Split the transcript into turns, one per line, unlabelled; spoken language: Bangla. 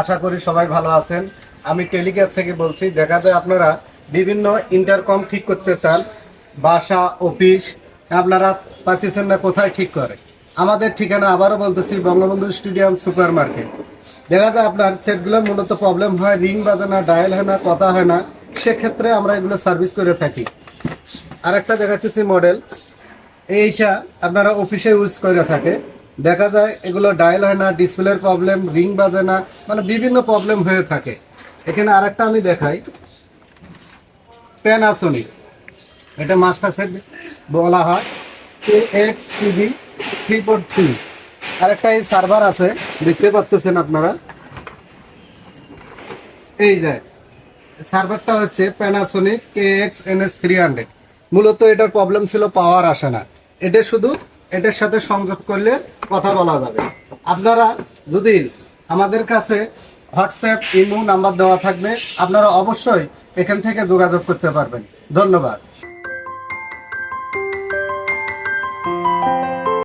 আশা করি সবাই ভালো আছেন। আমি টেলিগ্রাফ থেকে বলছি, দেখা যায় আপনারা বিভিন্ন ইন্টারকম ঠিক করতে চান, বাসা, অফিস, আপনারা পাচ্ছেন না কোথায় ঠিক করে। আমাদের ঠিকানা আবারও বলতেছি, বঙ্গবন্ধু স্টেডিয়াম সুপার মার্কেট দেখা যায় আপনার সেটগুলো মূলত প্রবলেম হয়, রিং বাজে না ডায়াল হয় না, কথা হয় না, সেক্ষেত্রে আমরা এগুলো সার্ভিস করে থাকি। আর একটা দেখাচ্ছি মডেল এইটা আপনারা অফিসে ইউজ করে থাকে। দেখা যায় এগুলো ডায়াল হয় না ডিসপ্লের প্রবলেম রিং বাজে না মানে বিভিন্ন প্রবলেম হয়ে থাকে। এখানে আরেকটা আমি দেখাই। প্যানাসোনিক এটা মাস্টার সেট বলা হয়। K X TV three four three আরেকটা এই সার্ভার আছে, দেখতে পাচ্ছেন আপনারা। এই যে সার্ভারটা হচ্ছে Panasonic K X N S three hundred মূলত এটার প্রবলেম ছিল পাওয়ার আসে না। এটা শুধু এটার সাথে সংযোগ করলে কথা বলা যাবে। আপনারা যদি আমাদের কাছে হোয়াটসঅ্যাপ ইমো নাম্বার দেওয়া থাকবে, আপনারা অবশ্যই এখান থেকে যোগাযোগ করতে পারবেন। ধন্যবাদ।